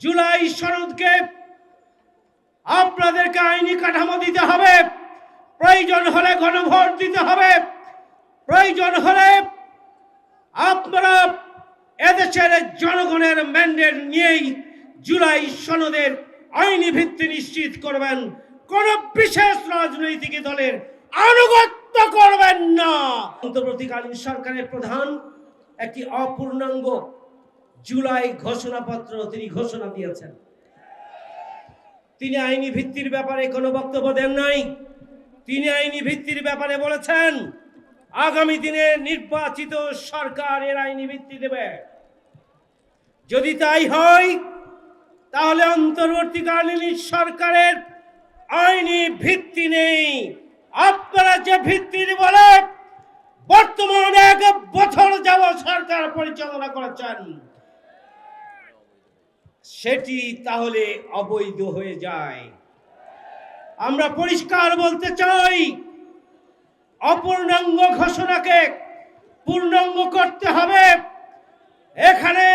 জুলাই সনদকে আপনাদেরকে আইনি কাঠামো দিতে হবে। প্রয়োজন হলে গণভোট দিতে হবে। প্রয়োজন হলে আপনারা এদেশের জনগণের ম্যান্ডেট নিয়েই জুলাই সনদের আইনি ভিত্তি নিশ্চিত করবেন। কোন বিশেষ রাজনৈতিক দলের আনুগত্য করবেন না। অন্তর্বর্তীকালীন সরকারের প্রধান একটি অপূর্ণাঙ্গ জুলাই ঘোষণাপত্র তিনি ঘোষণা দিয়েছেন। তিনি আইনি ভিত্তির ব্যাপারে কোনো বক্তব্য দেন নাই। তিনি আইনি ভিত্তির ব্যাপারে বলেছেন, আগামী দিনে নির্বাচিত সরকার এর আইনি ভিত্তি দেবে। যদি তাই হয়, তাহলে অন্তর্বর্তীকালীন সরকারের আইনি ভিত্তি নেই। আপনারা যে ভিত্তির বলে বর্তমানে এক বছর যাব সরকার পরিচালনা করেছেন। সেটি তাহলে অবৈধ হয়ে যায়। আমরা পরিষ্কার বলতে চাই, অপূর্ণাঙ্গ ঘোষণাকে পূর্ণাঙ্গ করতে হবে। এখানে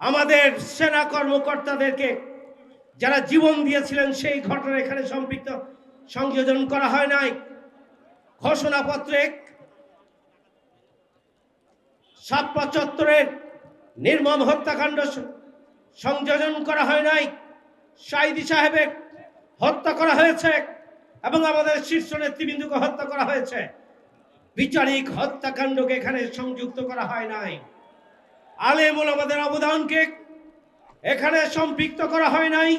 আমাদের সেনা কর্মকর্তাদেরকে যারা জীবন দিয়েছিলেন, সেই ঘটনা এখানে সম্পৃক্ত, সংযোজন করা হয় নাই। ঘোষণাপত্রে সাতপা চত্বরের নির্মম হত্যাকাণ্ড সংযোজন করা হয় নাই। সাইদি সাহেবের হত্যা করা হয়েছে এবং আমাদের শীর্ষ নেতৃবৃন্দকে হত্যা করা হয়েছে। বিচারিক হত্যাকাণ্ডকে এখানে সংযুক্ত করা হয় নাই। আলেমুল আমাদের অবদানকে এখানে সম্পৃক্ত করা হয় নাই।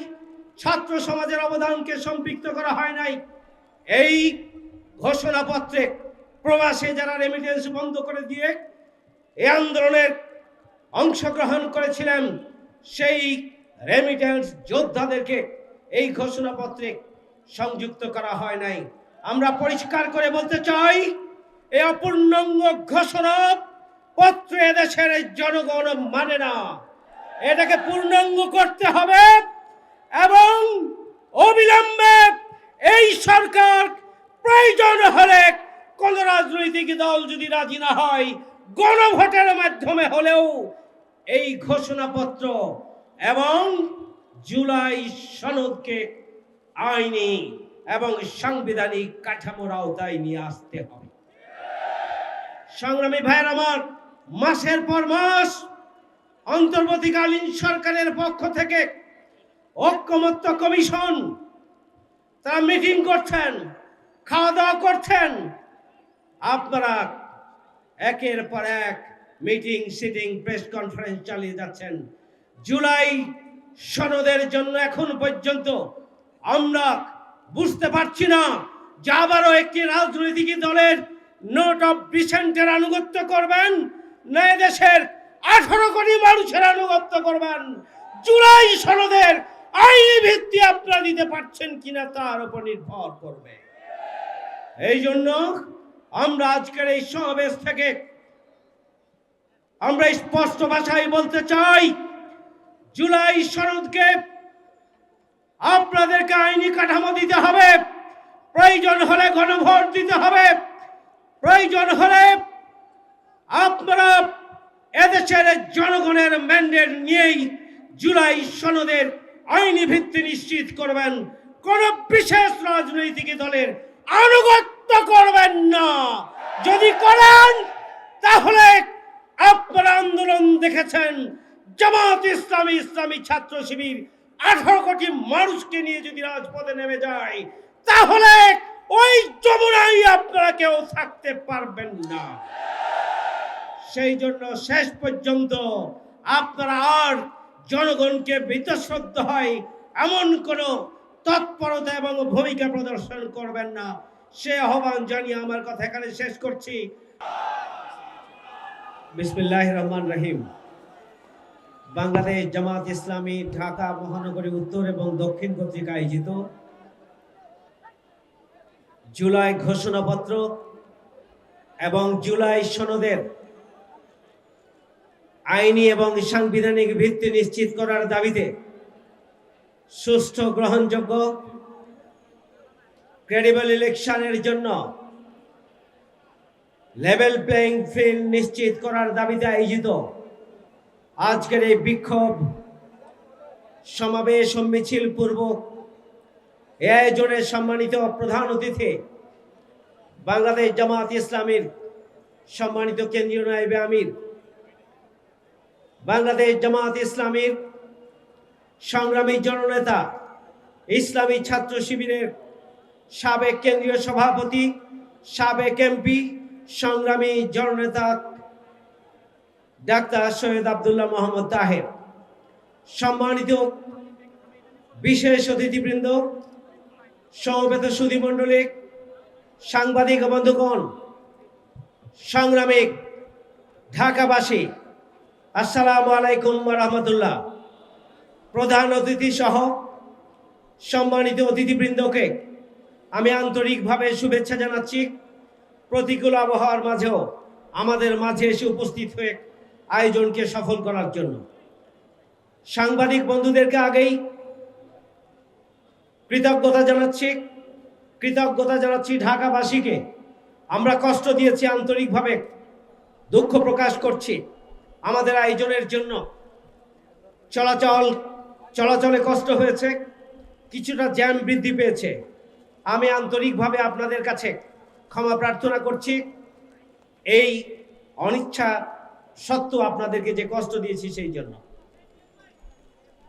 ছাত্র সমাজের অবদানকে সম্পৃক্ত করা হয় নাই। এই ঘোষণাপত্রে প্রবাসে যারা রেমিটেন্স বন্ধ করে দিয়ে এই আন্দোলনের অংশগ্রহণ করেছিলেন সেই রেমিটেন্স যোদ্ধাদেরকে এই ঘোষণাপত্রে সংযুক্ত করা হয় নাই। আমরা পরিষ্কার করে বলতে চাই এই অপূর্ণাঙ্গ ঘোষণা পত্র এদেশের জনগণ মানে না। এটাকে পূর্ণাঙ্গ করতে হবে এবং অবিলম্বে এই সরকার প্রয়োজন হলে কোন রাজনৈতিক দল যদি রাজি না হয়, গণভোটের মাধ্যমে হলেও এই ঘোষণাপত্র এবং জুলাই সনদকে আইনি এবং সাংবিধানিক কাঠামোর আওতায় নিয়ে আসতে হবে। সংগ্রামী ভাইয়ের আমার, মাসের পর মাস অন্তর্বর্তীকালীন সরকারের পক্ষ থেকে ঐক্যমত্য কমিশন, তারা মিটিং করছেন খাওয়া দাওয়া করছেন। আপনারা একের পর এক মিটিং, সিটিং, প্রেস কনফারেন্স চালিয়ে যাচ্ছেন। জুলাই সনদের জন্য এখন পর্যন্ত আমরা বুঝতে পারছি না যে আবারও একটি রাজনৈতিক দলের নোট অফ ডিসেন্টের আনুগত্য করবেন না দেশের আঠারো কোটি মানুষের আনুগত্য করবেন। জুলাই সনদের আইনি ভিত্তি আপনারা দিতে পারছেন কিনা তার উপর নির্ভর করবে। এই জন্য আমরা আজকের এই সমাবেশ থেকে আমরা স্পষ্ট ভাষায় বলতে চাই, জুলাই সনদকে আপনাদেরকে আইনি কাঠামো দিতে হবে, প্রয়োজন হলে গণভোট দিতে হবে, প্রয়োজন হলে আপনারা এদেশের জনগণের ম্যান্ডেট নিয়েই জুলাই সনদের আইনি ভিত্তি নিশ্চিত করবেন, কোন বিশেষ রাজনৈতিক দলের আনুগত্য করবেন না। যদি করেন, তাহলে আপনারা আন্দোলন দেখেছেন। জামাত ইসলামী ইসলামী ছাত্র শিবির আঠারো কোটি মানুষকে নিয়ে যদি রাজপথে নেমে যায়, তাহলে ওই যমুনায় আপনারা কেউ থাকতে পারবেন না। সেই জন্য শেষ পর্যন্ত আপনারা আর জনগণকে বিতশ্রদ্ধ হয়, এমন কোনো তৎপরতা এবং ভূমিকা প্রদর্শন করবেন না। সে আহ্বান জানিয়ে আমার কথা এখানে শেষ করছি। বিসমিল্লাহ রহমান রহিম। বাংলাদেশ জামাত ইসলামী ঢাকা, মহানগরী উত্তর এবং দক্ষিণ কর্তৃক আয়োজিত জুলাই ঘোষণাপত্র এবং জুলাই সনদের আইনি এবং সাংবিধানিক ভিত্তি নিশ্চিত করার দাবিতে সুষ্ঠু গ্রহণযোগ্য ক্রেডিবল ইলেকশনের জন্য লেভেল প্লেইং ফিল্ড নিশ্চিত করার দাবিতে আয়োজিত আজকের এই বিক্ষোভ সমাবেশ মিছিল পূর্বক এ আয়োজনের সম্মানিত প্রধান অতিথি বাংলাদেশ জামাত ইসলামীর সম্মানিত কেন্দ্রীয় নায়েবে আমির, বাংলাদেশ জামাত ইসলামীর সংগ্রামী জননেতা, ইসলামী ছাত্র শিবিরের সাবেক কেন্দ্রীয় সভাপতি, সাবেক এমপি সংগ্রামী জননেতা ডাক্তার সৈয়দ আবদুল্লাহ মোহাম্মদ তাহের, সম্মানিত বিশেষ অতিথিবৃন্দ, সমবেত সুধীমণ্ডলী সাংবাদিক বন্ধুগণ, সংগ্রামিক ঢাকাবাসী, আসসালামু আলাইকুম রহমতুল্লাহ। প্রধান অতিথি সহ সম্মানিত অতিথিবৃন্দকে আমি আন্তরিকভাবে শুভেচ্ছা জানাচ্ছি। প্রতিকূল আবহাওয়ার মাঝেও আমাদের মাঝে এসে উপস্থিত হয়ে আয়োজনকে সফল করার জন্য। সাংবাদিক বন্ধুদেরকে আগেই কৃতজ্ঞতা জানাচ্ছি। কৃতজ্ঞতা জানাচ্ছি ঢাকাবাসীকে। আমরা কষ্ট দিয়েছি, আন্তরিকভাবে দুঃখ প্রকাশ করছি আমাদের আয়োজনের জন্য। চলাচল, চলাচলে কষ্ট হয়েছে, কিছুটা জ্যাম বৃদ্ধি পেয়েছে। আমি আন্তরিকভাবে আপনাদের কাছে ক্ষমা প্রার্থনা করছি। এই অনিচ্ছা সত্ত্বেও আপনাদেরকে যে কষ্ট দিয়েছি সেই জন্য।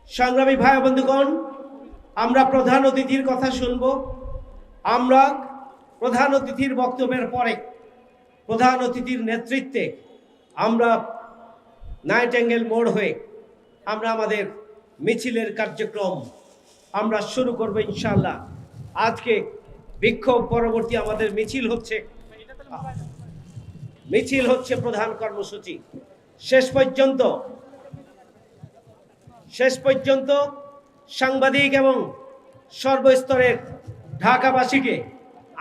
সংগ্রামী ভাই বন্ধুগণ, আমরা প্রধান অতিথির কথা শুনব। আমরা প্রধান অতিথির বক্তব্যের পরে প্রধান অতিথির নেতৃত্বে আমরা নাইট অ্যাঙ্গেল মোড় হয়ে আমরা আমাদের মিছিলের কার্যক্রম আমরা শুরু করব ইনশাল্লাহ আজকে বিক্ষোভ পরবর্তী আমাদের মিছিল হচ্ছে। মিছিল হচ্ছে প্রধান কর্মসূচি। শেষ পর্যন্ত শেষ পর্যন্ত সাংবাদিক এবং সর্বস্তরের ঢাকাবাসীকে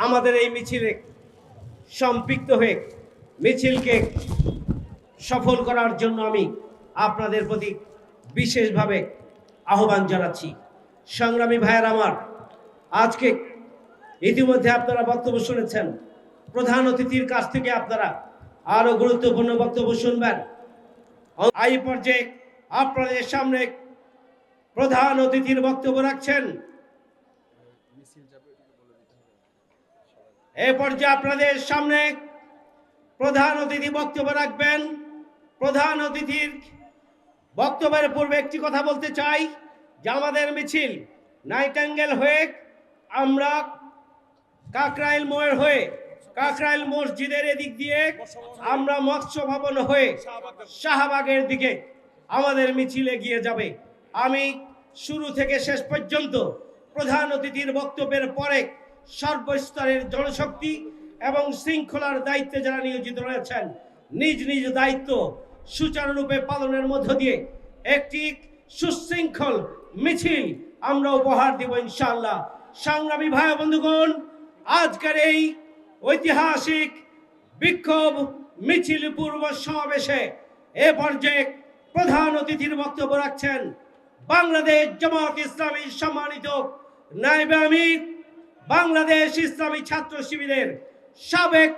আমাদের এই মিছিলে সম্পৃক্ত হয়ে মিছিলকে সফল করার জন্য আমি আপনাদের প্রতি বিশেষভাবে আহ্বান জানাচ্ছি। সংগ্রামী ভাইয়ের আমার, আজকে ইতিমধ্যে আপনারা বক্তব্য শুনেছেন। প্রধান অতিথির কাছ থেকে আপনারা আরও গুরুত্বপূর্ণ বক্তব্য শুনবেন। এই পর্যায়ে আপনাদের সামনে প্রধান অতিথির বক্তব্য রাখছেন। এ পর্যায়ে আপনাদের সামনে প্রধান অতিথি বক্তব্য রাখবেন। প্রধান অতিথির বক্তব্যের পূর্বে একটি কথা বলতে চাই। যে আমাদের মিছিল নাইট অ্যাঙ্গেল হয়ে আমরা কাকরাইল মোড় হয়ে, কাকরাইল মসজিদের এদিক দিয়ে আমরা মৎস্য ভবন হয়ে শাহবাগের দিকে আমাদের মিছিল এগিয়ে যাবে। আমি শুরু থেকে শেষ পর্যন্ত প্রধান অতিথির বক্তব্যের পরে সর্বস্তরের জনশক্তি এবং শৃঙ্খলার দায়িত্বে যারা নিয়োজিত রয়েছেন, নিজ নিজ দায়িত্ব সুচারুরূপে পালনের মধ্য দিয়ে একটি সুশৃঙ্খল মিছিল আমরা উপহার দিব ইনশাআল্লাহ। সংগ্রামী ভাই বন্ধুগণ আজকের এই ঐতিহাসিক বিক্ষোভ মিছিল পূর্ব সমাবেশে এ পর্যায়ে প্রধান অতিথির বক্তব্য রাখছেন বাংলাদেশ জামাত ইসলামী সম্মানিত নাইবে আমির, বাংলাদেশ ইসলামী ছাত্র শিবিরের সাবেক